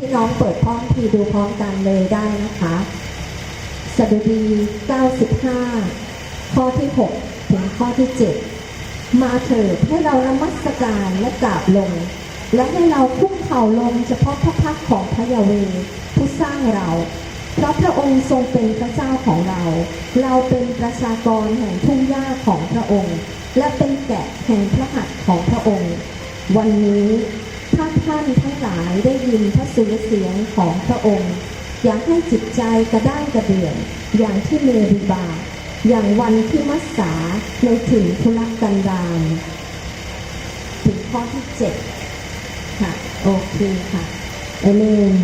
พี่น้องเปิดพร้อมทีดูพร้อมกันเลยได้นะคะ สดุดี 95 ข้อที่ 6 ถึงข้อที่ 7 มาเถิดให้เรานมัสการและกราบลง และให้เราคุกเข่าลงเฉพาะพระพักของพระยาเวผู้สร้างเรา เพราะพระองค์ทรงเป็นพระเจ้าของเรา เราเป็นประชากรแห่งทุ่งหญ้าของพระองค์ และเป็นแกะแห่งพระหัตถ์ของพระองค์ วันนี้ถ้าท่านทั้ง หลายได้ยินพระสุรเสียงของพระองค์ อยากให้จิตใจกระด้างกระเดื่องอย่างที่เมริบา อย่างวันที่มัสสาในถิ่นทุรกันดารถึงข้อที่เจ็ดค่ะ โอเคค่ะเอเมน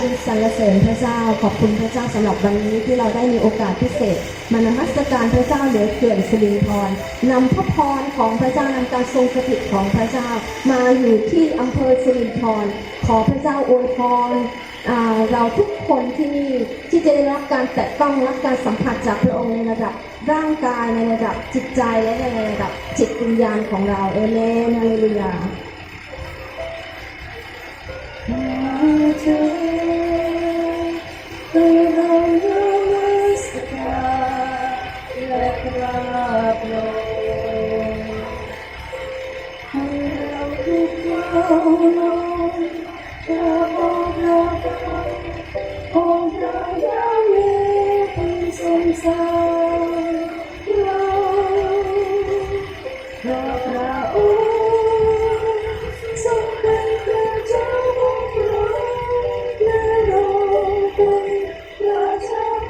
สรรเสริญพระเจ้าขอบคุณพระเจ้าสำหรับวันนี้ที่เราได้มีโอกาสพิเศษมานมัสการพระเจ้าเหลือเขื่อนสิรินทรนำพระพรของพระเจ้านำการทรงสถิตของพระเจ้า มาอยู่ที่อำเภอสิรินทรขอพระเจ้าอวยพรอ่าเราทุกคนที่นี่ที่จะได้รับการแตะต้องรับการสัมผัสจากพระองค์ในระดับร่างกายในระดับจิตใจและในระดับจิตวิญญาณของเราเอเมนฮาเลลูยา Thank.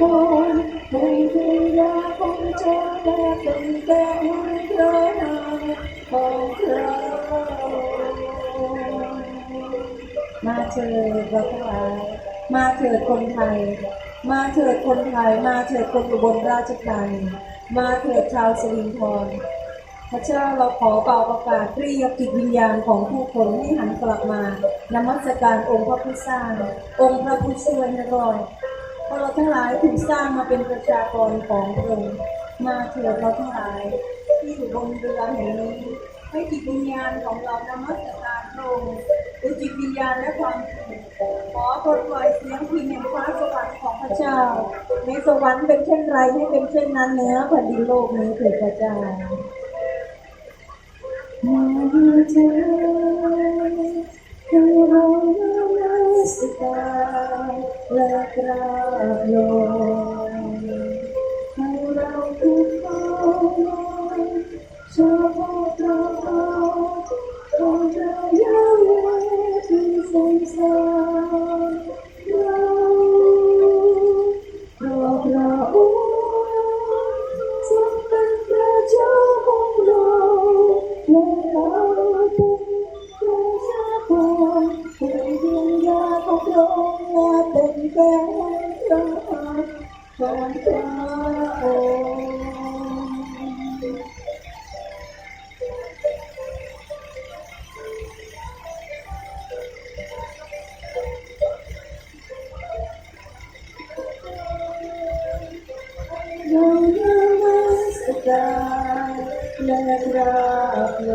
มาเถิดเราทั้งหลายมาเถิดคนไทย มาเถิดคนไทย มาเถิดคนอุบลราชธานีมาเถิดชาวสิรินธรพระเจ้าเราขอเป่าประกาศเรียกจิตวิญญาณของผู้คนให้หันกลับมานมัสการองค์พระผู้สร้าง องค์พระผู้ช่วยให้รอดเพ ราะเราทั้งหลายถูกสร้างมาเป็นประชากรของพระองค์มาเถิดเราทั้งหลาย ที่อยู่บนเรือแห่งนี้ให้จิตวิญญาณของเรานมัสการพระองค์ด้วยจิตวิญญาณและความขขอปลดปล่อยเสียงพินแห่งฟ้าสวรรค์ของพระเจ้า ในสวรรค์เป็นเช่นไรให้เป็นเช่นนั้นเนื้อแผ่นดินโลกนี้เถิดพระเจ้ามาเถิดเรา สการ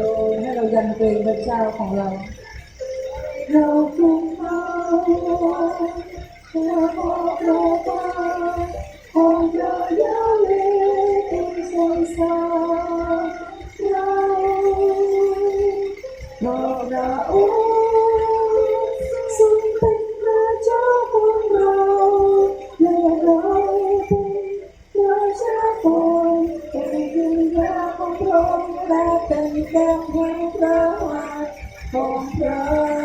บลงให้เรายันเกรงพระเจ้าขอ ลมระองค์และเป็นแก้มแห่งพระหัตถ์ของพระ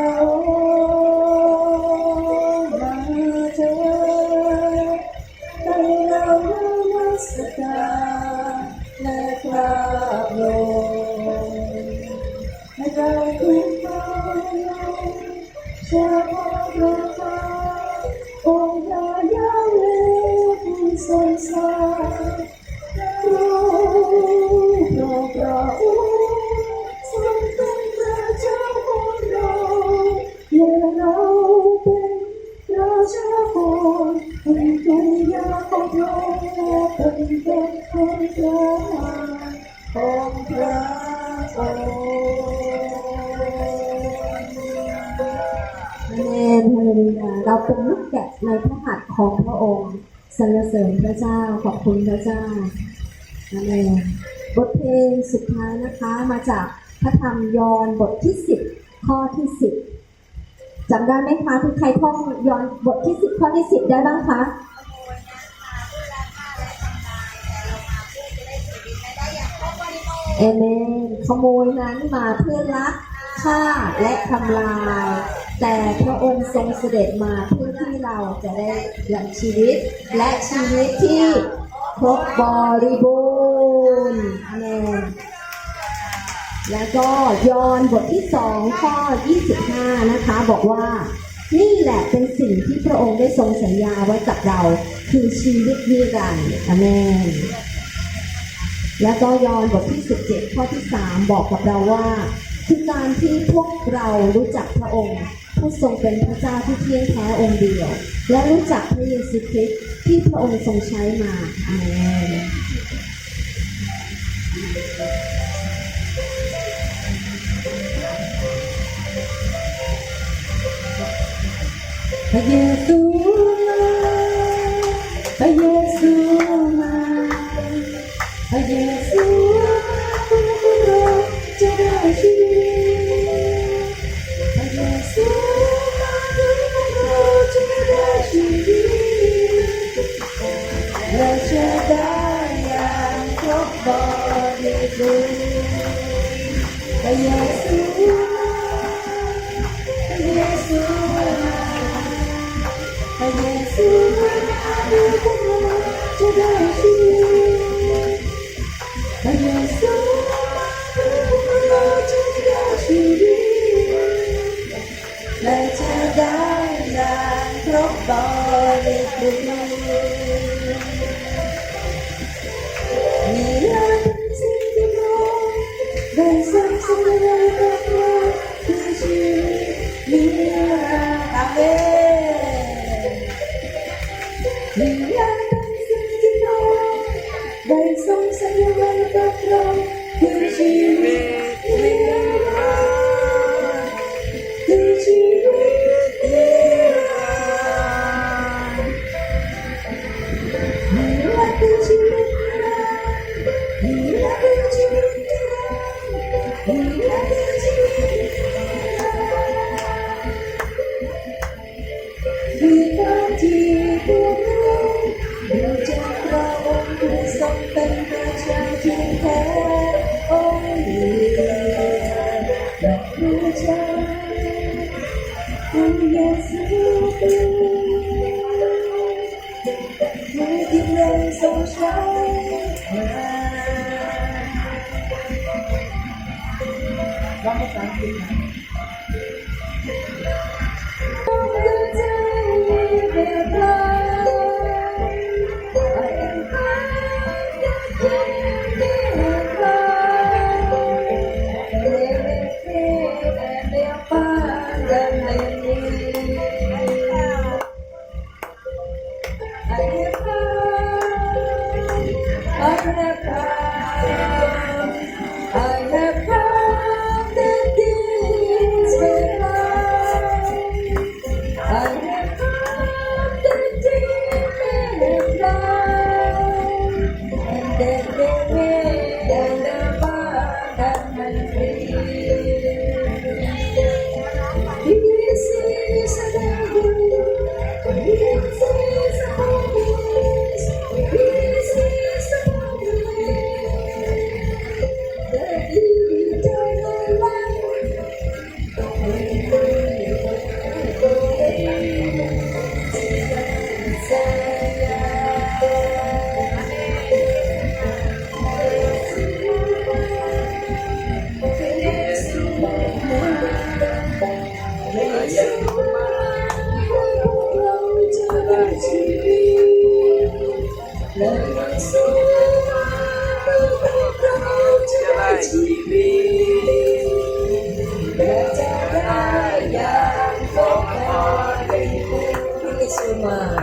รเสริญพระเจ้าขอบคุณพระเจ้าอาเมนบทเพลงสุดท้ายนะคะมาจากพระธรรมยอห์นบทที่10ข้อที่10จำได้ไหมคะทุกใครท่องยอห์นบทที่10ข้อที่10ได้บ้างคะเอเมนขโมยนั้นมาเพื่อลักฆ่าและทำลาย แต่พระองค์ทรงเสด็จมาเพื่อที่เราจะได้ยังชีวิต และชีวิตที่ครบบริบูรณ์อเมนแล้วก็ยอห์นบทที่สองข้อ 25 นะคะ บอกว่านี่แหละเป็นสิ่งที่พระองค์ได้ทรงสัญญาไว้กับเรา คือชีวิตนิรันดร์อเมนและก็ยอห์นบทที่ 17 ข้อที่ 3 บอกกับเราว่า คือการที่พวกเรารู้จักพระองค์ ผู้ทรงเป็นพระเจ้าที่เที่ยงแท้องค์เดียว และรู้จักพระเยซูคริสต์ที่พระองค์ทรงใช้มาอาเมนพระเยซูพระเยซู และจะได้อย่างครบบริบูรณ์ พร 是吗？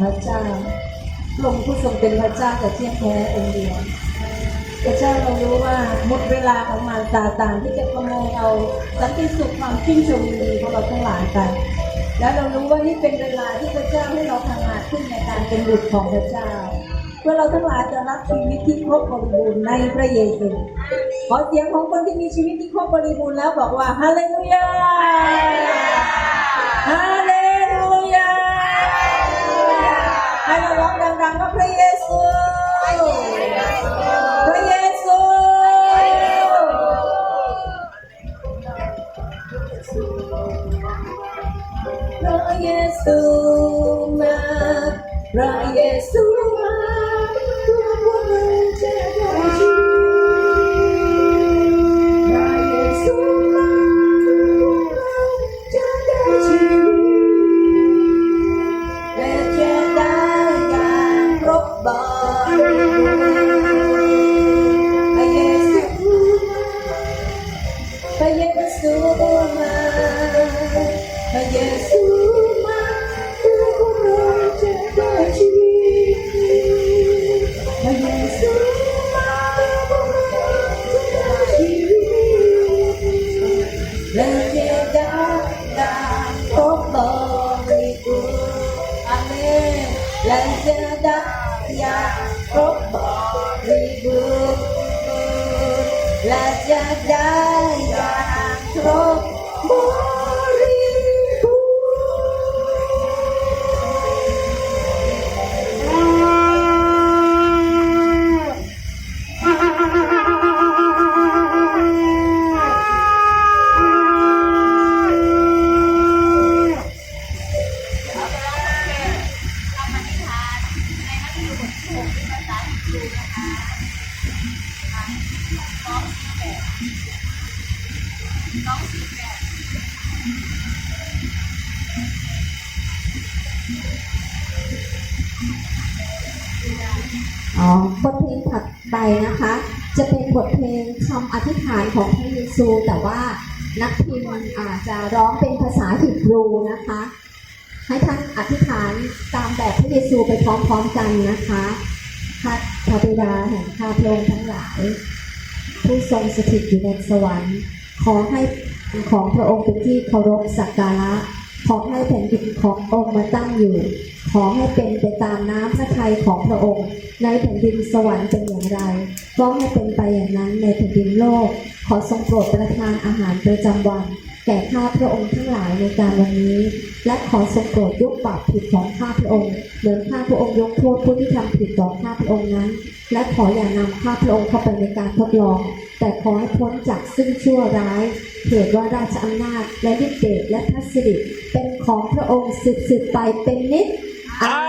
พระเจ้าพระองผู้ทรงเป็นพระเจ้าแต่เที่ยงแท้องเดียวพระเจ้าเรารู้ว่าหมดเวลาของมารซาตานที่จะขโมยเอาสันติสุขความชื่นชมดีของเราทั้งหลายไปแล้วเรารู้ว่านี่เป็นเวลาที่พระเจ้าให้เราทำงานขึ้นในการเป็นบุตรของพระเจ้าเพื่อเราทั้งหลายจะรับชีวิตที่ครบบริบูรณ์ในพระเยซูขอเสียงของคนที่มีชีวิตที่ครบบริบูรณ์แล้วบอกว่าฮาเลลูยาฮาเล ดังๆว่าพระเยซู พระเยซู พระเยซูมา พระเยซู บบริ บทเพลงถัดไปนะคะ จะเป็นบทเพลงคำอธิษฐานของพระเยซู แต่ว่านักพิมพ์อาจจะร้องเป็นภาษาฮิบรูนะคะ ให้ท่านอธิษฐานตามแบบพระเยซูไปพร้อมๆกันนะคะข้าพระบิดาแห่งข้าพระองค์ทั้งหลาย ผู้ทรงสถิตอยู่ในสวรรค์ ขอให้ของพระองค์เป็นที่เคารพสักการะ ขอให้แผ่นดินขององค์มาตั้งอยู่ ขอให้เป็นไปตามน้ำพระทัยของพระองค์ ในแผ่นดินสวรรค์เป็นอย่างไร ก็ให้เป็นไปอย่างนั้นในแผ่นดินโลก ขอทรงโปรดประทานอาหารประจำวันแก่ข้าพระองค์ทั้งหลายในการวันนี้ และขอทรงโปรดยกบาปผิดของข้าพระองค์เหมือนข้าพระองค์ยกโทษผู้ที่ทำผิดต่อข้าพระองค์นั้น และขออย่านำข้าพระองค์เข้าไปในการทดลอง แต่ขอให้พ้นจากซึ่งชั่วร้ายเถิดว่าราชอำนาจและฤทธิเดชและพระสิริเป็นของพระองค์สืบสืบไปเป็นนิจอา